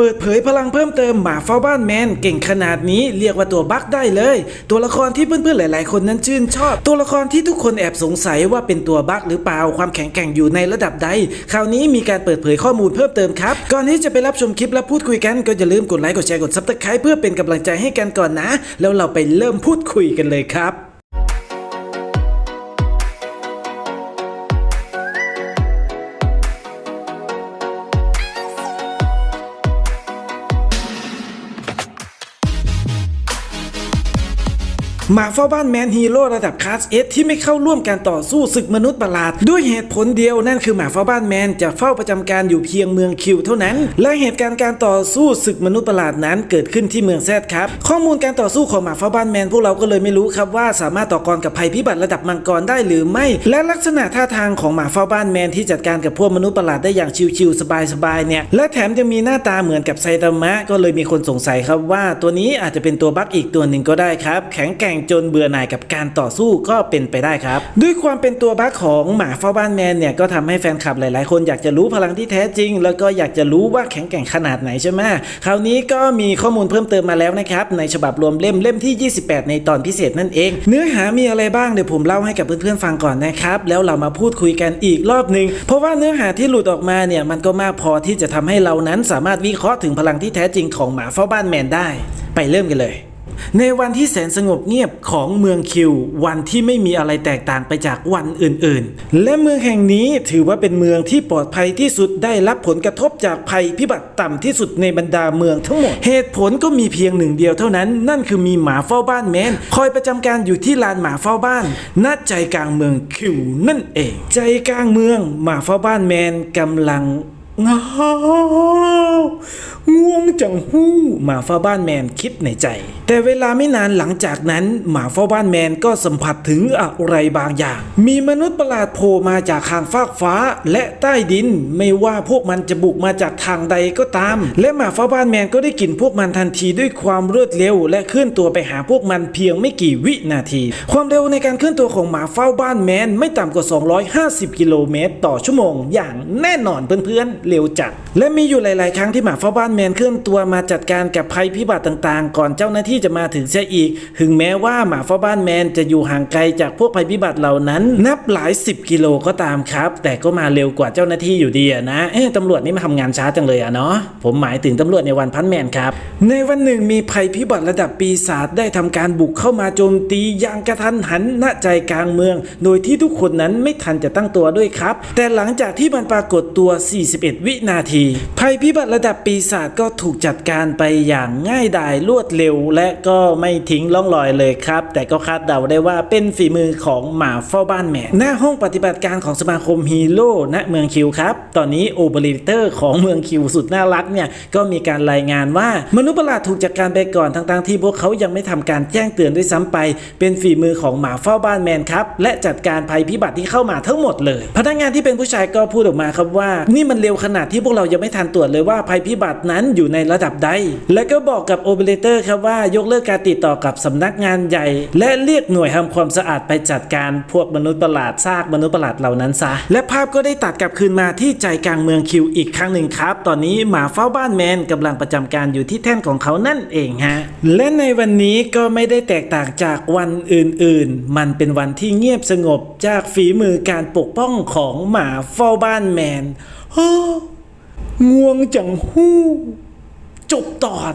เปิดเผยพลังเพิ่มเติมหมาเฝ้าบ้านแมนเก่งขนาดนี้เรียกว่าตัวบั๊กได้เลย ตัวละครที่เพื่อนๆหลาย ๆ คนนั้นชื่นชอบ ตัวละครที่ทุกคนแอบสงสัยว่าเป็นตัวบั๊กหรือเปล่าความแข็งแกร่งอยู่ในระดับใด คราวนี้มีการเปิดเผยข้อมูลเพิ่มเติมครับ ก่อนที่จะไปรับชมคลิปและพูดคุยกัน ก็อย่าลืมกดไลค์กดแชร์กดซับสไครป์เพื่อเป็นกำลังใจให้กันก่อนนะ แล้วเราไปเริ่มพูดคุยกันเลยครับ มาเฝ้าบ้านแมนฮีโร่ระดับคลาสเอสที่ไม่เข้าร่วมการต่อสู้ศึกมนุษย์ประหลาด ด้วยเหตุผลเดียวนั่นคือหมาเฝ้าบ้านแมนจะเฝ้าประจำการอยู่เพียงเมืองคิวเท่านั้น และเหตุการณ์การต่อสู้ศึกมนุษย์ประหลาดนั้นเกิดขึ้นที่เมืองแซดครับ ข้อมูลการต่อสู้ของหมาเฝ้าบ้านแมนพวกเราก็เลยไม่รู้ครับว่าสามารถต่อกรกับภัยพิบัติระดับมังกรได้หรือไม่ และลักษณะท่าทางของหมาเฝ้าบ้านแมนที่จัดการกับพวกมนุษย์ประหลาดได้อย่างชิวๆสบายๆเนี่ยและแถมยังมีหน้าตาเหมือนกับไซตามะก็เลยมีคนสงสัยครับว่าตัวนี้อาจจะเป็นตัวบั๊กอีกตัวหนึ่งก็ได้ครับ แข็งแกร่งจนเบื่อหน่ายกับการต่อสู้ก็เป็นไปได้ครับ ด้วยความเป็นตัวบั๊กของหมาเฝ้าบ้านแมนเนี่ยก็ทำให้แฟนคลับหลาย ๆ คนอยากจะรู้พลังที่แท้จริง แล้วก็อยากจะรู้ว่าแข็งแกร่งขนาดไหนใช่ไหมคราวนี้ก็มีข้อมูลเพิ่มเติมมาแล้วนะครับในฉบับรวมเล่มเล่มที่ 28 ในตอนพิเศษนั่นเอง เนื้อหามีอะไรบ้างเดี๋ยวผมเล่าให้กับเพื่อน ๆ ฟังก่อนนะครับแล้วเรามาพูดคุยกันอีกรอบหนึ่งเพราะว่าเนื้อหาที่หลุดออกมาเนี่ยมันก็มากพอที่จะทำให้เรานั้นสามารถวิเคราะห์ถึงพลังที่แท้จริงของหมาเฝ้าบ้านแมนได้ ไปเริ่มกันเลย ในวันที่แสนสงบเงียบของเมืองคิว วันที่ไม่มีอะไรแตกต่างไปจากวันอื่นๆ และเมืองแห่งนี้ถือว่าเป็นเมืองที่ปลอดภัยที่สุดได้รับผลกระทบจากภัยพิบัติต่ำที่สุดในบรรดาเมืองทั้งหมด เหตุผลก็มีเพียงหนึ่งเดียวเท่านั้น นั่นคือมีหมาเฝ้าบ้านแมนคอยประจำการอยู่ที่ลานหมาเฝ้าบ้านณใจกลางเมืองคิวนั่นเอง ใจกลางเมืองหมาเฝ้าบ้านแมนกำลัง งาง่วงจังหู้หมาเฝ้าบ้านแมนคิดในใจ แต่เวลาไม่นานหลังจากนั้น หมาเฝ้าบ้านแมนก็สัมผัสถึงอะไรบางอย่าง มีมนุษย์ประหลาดโผล่มาจากข้างฟากฟ้าและใต้ดิน ไม่ว่าพวกมันจะบุกมาจากทางใดก็ตาม และหมาเฝ้าบ้านแมนก็ได้กลิ่นพวกมันทันทีด้วยความรวดเร็ว และเคลื่อนตัวไปหาพวกมันเพียงไม่กี่วินาที ความเร็วในการเคลื่อนตัวของหมาเฝ้าบ้านแมนไม่ต่ำกว่า 250 กิโลเมตร ต่อชั่วโมง อย่างแน่นอนเพื่อนๆเร็วจัด และมีอยู่หลาย ๆ ครั้งที่หมาเฝ้าบ้านแมนเคลื่อนตัวมาจัดการกับภัยพิบัติต่าง ๆ ก่อนเจ้าหน้าที่จะมาถึงเสียอีก ถึงแม้ว่าหมาเฝ้าบ้านแมนจะอยู่ห่างไกลจากพวกภัยพิบัติเหล่านั้น นับหลายสิบกิโลก็ตามครับ แต่ก็มาเร็วกว่าเจ้าหน้าที่อยู่ดีนะเอ๊ะตำรวจนี่มาทำงานช้าจังเลยอะเนาะผมหมายถึงตำรวจในวันพันแมนครับ ในวันหนึ่งมีภัยพิบัติระดับปีศาจได้ทำการบุกเข้ามาโจมตีอย่างกระทันหันณใจกลางเมือง โดยที่ทุกคนนั้นไม่ทันจะตั้งตัวด้วยครับ แต่หลังจากที่มันปรากฏตัว 41วินาที ภัยพิบัติระดับปีศาจก็ถูกจัดการไปอย่างง่ายดายรวดเร็ว และก็ไม่ทิ้งล่องรอยเลยครับ แต่ก็คาดเดาได้ว่าเป็นฝีมือของหมาเฝ้าบ้านแมนหน้าห้องปฏิบัติการของสมาคมฮีโร่ณเมืองคิวครับ ตอนนี้โอเปอเรเตอร์ของเมืองคิวสุดน่ารักเนี่ยก็มีการรายงานว่ามนุษย์ประหลาดถูกจัดการไปก่อนทั้งๆที่พวกเขายังไม่ทำการแจ้งเตือนด้วยซ้ำไป เป็นฝีมือของหมาเฝ้าบ้านแมนครับและจัดการภัยพิบัติที่เข้ามาทั้งหมดเลย พนักงานที่เป็นผู้ชายก็พูดออกมาครับว่า นี่มันเร็วขนาดที่พวกเรายังไม่ทันตรวจเลยว่าภัยพิบัตินั้นอยู่ในระดับใด และก็บอกกับโอเปอเรเตอร์ครับว่ายกเลิกการติดต่อกับสำนักงานใหญ่ และเรียกหน่วยทำความสะอาดไปจัดการพวกมนุษย์ประหลาดซากมนุษย์ประหลาดเหล่านั้นซะ และภาพก็ได้ตัดกลับคืนมาที่ใจกลางเมืองคิวอีกครั้งหนึ่งครับ ตอนนี้หมาเฝ้าบ้านแมนกำลังประจำการอยู่ที่แท่นของเขานั่นเองฮะ และในวันนี้ก็ไม่ได้แตกต่างจากวันอื่นๆ มันเป็นวันที่เงียบสงบจากฝีมือการปกป้องของหมาเฝ้าบ้านแมนง่วงจังหู้ จบตอน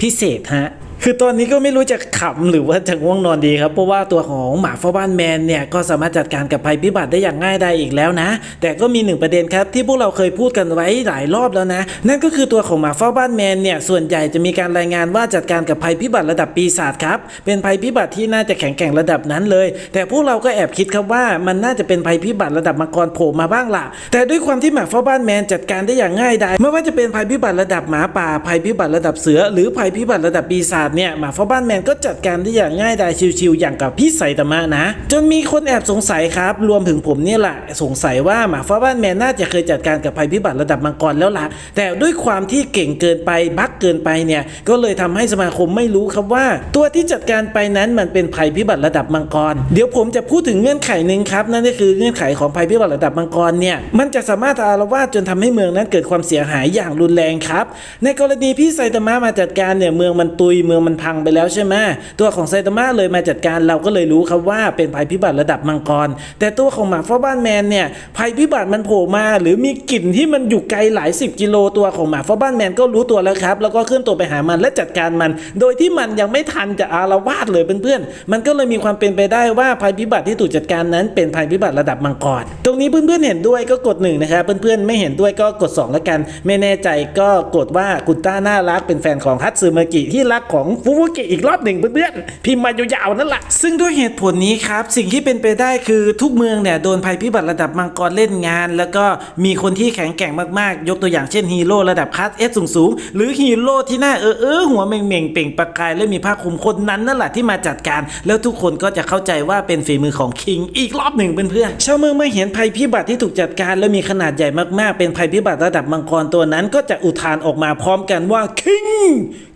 พิเศษฮะ คือตอนนี้ก็ไม่รู้จะขำหรือว่าจะง่วงนอนดีครับ เพราะว่าตัวของหมาเฝ้าบ้านแมนเนี่ยก็สามารถจัดการกับภัยพิบัติได้อย่างง่ายดายอีกแล้วนะ แต่ก็มีหนึ่งประเด็นครับที่พวกเราเคยพูดกันไว้หลายรอบแล้วนะ นั่นก็คือตัวของหมาเฝ้าบ้านแมนเนี่ยส่วนใหญ่จะมีการรายงานว่าจัดการกับภัยพิบัติระดับปีศาจครับ เป็นภัยพิบัติที่น่าจะแข็งแกร่งระดับนั้นเลย แต่พวกเราก็แอบคิดครับว่ามันน่าจะเป็นภัยพิบัติระดับมังกรโผล่มาบ้างล่ะ แต่ด้วยความที่หมาเฝ้าบ้านแมนจัดการได้อย่างง่ายดายไม่ว่าจะเป็นภัยพิบัติระดับหมาป่าภัยพิบัติระดับเสือ หรือภัยพิบัติระดับปีศาจเนี่ยหมาเฝ้าบ้านแมนก็จัดการได้อย่างง่ายดายชิวๆอย่างกับพี่ไซตามะนะ จนมีคนแอบสงสัยครับ รวมถึงผมเนี่ยแหละสงสัยว่าหมาเฝ้าบ้านแมนน่าจะเคยจัดการกับภัยพิบัติระดับมังกรแล้วล่ะ แต่ด้วยความที่เก่งเกินไปบักเกินไปเนี่ยก็เลยทำให้สมาคมไม่รู้ครับว่า ตัวที่จัดการไปนั้นมันเป็นภัยพิบัติระดับมังกร เดี๋ยวผมจะพูดถึงเงื่อนไขหนึ่งครับนั่นก็คือเงื่อนไขของภัยพิบัติระดับมังกรเนี่ยมันจะสามารถอารวาสจนทำให้เมืองนั้นเกิดความเสียหายอย่างรุนแรงครับ ในกรณีพี่ไซตามะมาจัดการเนี่ยเมืองมันตุยเมืองมันพังไปแล้วใช่ไหมตัวของไซตามะเลยมาจัดการเราก็เลยรู้ครับว่าเป็นภัยพิบัติระดับมังกร แต่ตัวของหมาเฝ้าบ้านแมนเนี่ยภัยพิบัติมันโผล่มา หรือมีกลิ่นที่มันอยู่ไกลหลายสิบกิโลตัวของหมาเฝ้าบ้านแมนก็รู้ตัวแล้วครับแล้วก็เคลื่อนตัวไปหามันและจัดการมัน โดยที่มันยังไม่ทันจะอารวาสเลยเพื่อนๆมันก็เลยมีความเป็นไปได้ว่าภัยพิบัติที่ถูกจัดการนั้นเป็นภัยพิบัติระดับมังกร ตรงนี้เพื่อนๆเห็นด้วยก็กดหนึ่งนะครับเพื่อนๆไม่เห็นด้วยก็กดสองแล้วกัน ไม่แน่ใจก็กดว่ากุต้าน่ารักเป็นแฟนของฮัตสึมากิที่รักของฟูฟุกิอีกรอบหนึ่งเพื่อนๆพิมพ์มายาวๆนั่นแหละซึ่งด้วยเหตุผลนี้ครับ สิ่งที่เป็นไปได้คือทุกเมืองเนี่ยโดนภัยพิบัติระดับมังกรเล่นงาน แล้วก็มีคนที่แข็งแกร่งมากๆ ยกตัวอย่างเช่นฮีโร่ระดับคัสเอสสูงๆ หรือฮีโร่ที่หน้าเออเออหัวเม่งๆเปล่งประกาย และมีผ้าคลุมคนนั้นนั่นแหละที่มาจัดการ แล้วทุกคนก็จะเข้าใจว่าเป็นฝีมือของคิงอีกรอบหนึ่งเพื่อนๆชาวเมืองเมื่อเห็นภัยพิบัติที่ถูกจัดการ และมีขนาดใหญ่มากๆ เป็นภัยพิบัติระดับมังกรตัวนั้นก็จะอุทานออกมาพร้อมกันว่าคิง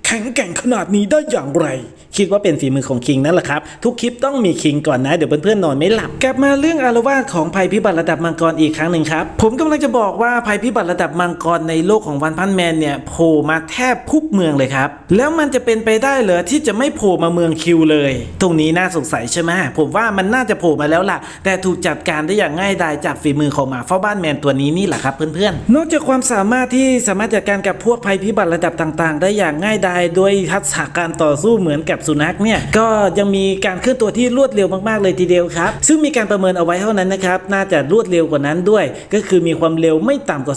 แข็งแกร่งขนาดนี้ได้อย่างไร คิดว่าเป็นฝีมือของคิงนั่นแหละครับ ทุกคลิปต้องมีคิงก่อนนะ เดี๋ยวเพื่อนๆนอนไม่หลับ กลับมาเรื่องอารวาสของภัยพิบัติระดับมังกรอีกครั้งหนึ่งครับ ผมกำลังจะบอกว่าภัยพิบัติระดับมังกรในโลกของวันพันแมนเนี่ยโผล่มาแทบทุกเมืองเลยครับ แล้วมันจะเป็นไปได้เหรอที่จะไม่โผล่มาเมืองคิวเลย ตรงนี้น่าสงสัยใช่ไหมผมว่ามันน่าจะโผล่มาแล้วล่ะ แต่ถูกจัดการได้อย่างง่ายดายจากฝีมือของหมาเฝ้าบ้านแมนตัวนี้นี่แหละครับเพื่อนๆ นอกจากความสามารถที่สามารถจัดการกับพวกภัยพิบัติระดับต่าง ๆ ได้อย่างง่ายดายโดยทักษะการต่อสู้เหมือนกับสุนัขเนี่ยก็ยังมีการเคลื่อนตัวที่รวดเร็วมากๆเลยทีเดียวครับ ซึ่งมีการประเมินเอาไว้เท่านั้นนะครับ น่าจะรวดเร็วกว่านั้นด้วย ก็คือมีความเร็วไม่ต่ำกว่า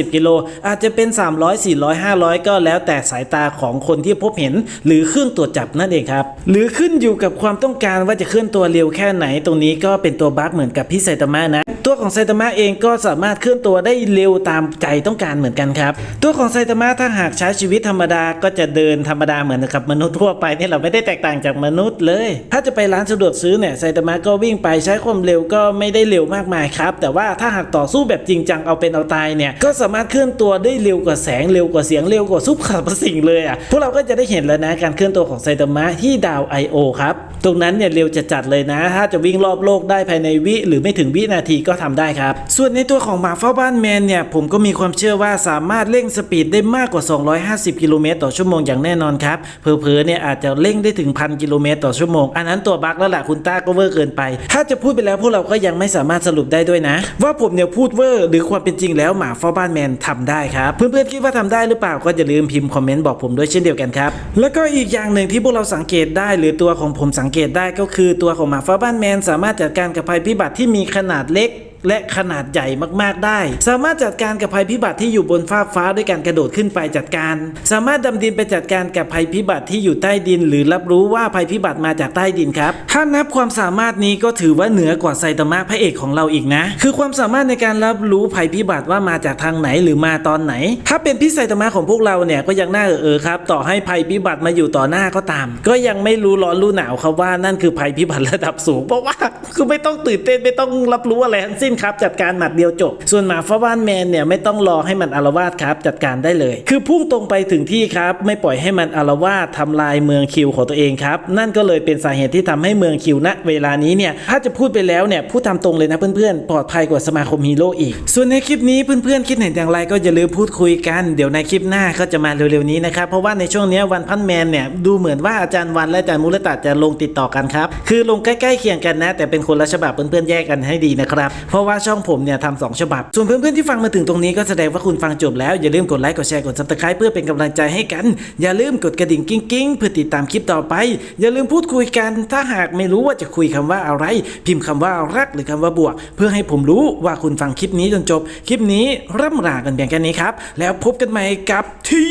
250 กิโล อาจจะเป็น 300 400 500 ก็แล้วแต่สายตาของคนที่พบเห็น หรือเครื่องตรวจจับนั่นเองครับ หรือขึ้นอยู่กับความต้องการว่าจะเคลื่อนตัวเร็วแค่ไหน ตรงนี้ก็เป็นตัวบั๊กเหมือนกับพี่ไซตามะนะ ตัวของไซตามะเองก็สามารถเคลื่อนตัวได้เร็วตามใจต้องการเหมือนกันครับ ตัวของไซตามะถ้าหากใช้ชีวิตธรรมดาก็จะเดินธรรมดาเหมือนกับมนุษย์ทั่วไปนี่เราไม่ได้แตกต่างจากมนุษย์เลย ถ้าจะไปร้านสะดวกซื้อเนี่ยไซตามะก็วิ่งไปใช้ความเร็วก็ไม่ได้เร็วมากมายครับ แต่ว่าถ้าหากต่อสู้แบบจริงจังเอาเป็นเอาตายเนี่ยก็สามารถเคลื่อนตัวได้เร็วกว่าแสงเร็วกว่าเสียงเร็วกว่าซุปขับสิ่งเลยอะพวกเราก็จะได้เห็นแล้วนะการเคลื่อนตัวของไซตามะที่ดาว I.O. ครับตรงนั้นเนี่ยเร็วจะจัดเลยนะ ถ้าจะวิ่งรอบโลกได้ภายในวิหรือไม่ถึงวินาทีก็ทำได้ครับ ส่วนในตัวของหมาเฝ้าบ้านแมนเนี่ย ผมก็มีความเชื่อว่าสามารถเร่งสปีดได้มากกว่า 250 กิโลเมตรต่อชั่วโมงอย่างแน่นอนครับเผลอๆเนี่ยอาจจะเร่งได้ถึงพันกิโลเมตรต่อชั่วโมง อันนั้นตัวบั๊กแล้วแหละคุณต้าก็เวอร์เกินไป ถ้าจะพูดไปแล้วพวกเราก็ยังไม่สามารถสรุปได้ด้วยนะ ว่าผมเนี่ยพูดเวอร์หรือความเป็นจริงแล้วหมาเฝ้าบ้านแมนทำได้ครับเพื่อนๆคิดว่าทำได้หรือเปล่าก็อย่าลืมพิมพ์คอมเมนต์บอกผมด้วยเช่นเดียวกันครับแล้วก็อีกอย่างหนึ่งที่พวกเราสังเกตได้ หรือตัวของผมสังเกตได้ก็คือตัวของหมาเฝ้าบ้านแมนสามารถจัดการกับภัยพิบัติที่มีขนาดเล็ก และขนาดใหญ่มากๆได้ สามารถจัดการกับภัยพิบัติที่อยู่บนฟากฟ้าด้วยการกระโดดขึ้นไปจัดการ สามารถดำดินไปจัดการกับภัยพิบัติที่อยู่ใต้ดิน หรือรับรู้ว่าภัยพิบัติมาจากใต้ดินครับถ้านับความสามารถนี้ก็ถือว่าเหนือกว่าไซตามะพระเอกของเราอีกนะ คือความสามารถในการรับรู้ภัยพิบัติว่ามาจากทางไหนหรือมาตอนไหน ถ้าเป็นพี่ไซตามะของพวกเราเนี่ยก็ยังน่าเออเออครับต่อให้ภัยพิบัติมาอยู่ต่อหน้าก็ตาม ก็ยังไม่รู้ร้อนรู้หนาวครับว่านั่นคือภัยพิบัติระดับสูง เพราะว่าคือไม่ต้องตื่นเต้นไม่ต้องรับรู้อะไรทั้งสิ้นครับจัดการหมัดเดียวจบ ส่วนหมาฟ้าบ้านแมนเนี่ยไม่ต้องรอให้มันอารวาสครับจัดการได้เลย คือพุ่งตรงไปถึงที่ครับไม่ปล่อยให้มันอารวาสทำลายเมืองคิวของตัวเองครับนั่นก็เลยเป็นสาเหตุที่ทำให้เมืองคิวณเวลานี้เนี่ยถ้าจะพูดไปแล้วเนี่ยพูดตามตรงเลยนะเพื่อนๆปลอดภัยกว่าสมาคมฮีโร่อีก ส่วนในคลิปนี้เพื่อนๆคิดเห็นอย่างไรก็อย่าลืมพูดคุยกันเดี๋ยวในคลิปหน้าก็จะมาเร็วๆนี้นะครับเพราะว่าในช่วงนี้วันพันแมนเนี่ยดูเหมือนว่าอาจารย์วันและอาจารย์มุรตะจะลงติดต่อกันครับคือลงใกล้ๆเคียงกันนะ แต่เป็นคนละฉบับเพื่อนๆแยกกันให้ดีนะครับเพราะว่าช่องผมเนี่ยทำสองฉบับ ส่วนเพื่อนๆที่ฟังมาถึงตรงนี้ก็แสดงว่าคุณฟังจบแล้วอย่าลืมกดไลค์กดแชร์กด subscribe เพื่อเป็นกำลังใจให้กัน อย่าลืมกดกระดิ่งกิ้งๆเพื่อติดตามคลิปต่อไป อย่าลืมพูดคุยกัน ถ้าหากไม่รู้ว่าจะคุยคำว่าอะไร พิมพ์คำว่ารักหรือคำว่าบวก เพื่อให้ผมรู้ว่าคุณฟังคลิปนี้จนจบ คลิปนี้ร่ำลากันเพียงแค่นี้ครับ แล้วพบกันใหม่กับที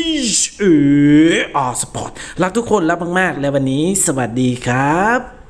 เอออสปอร์ตรักทุกคนรักมากๆ และวันนี้สวัสดีครับ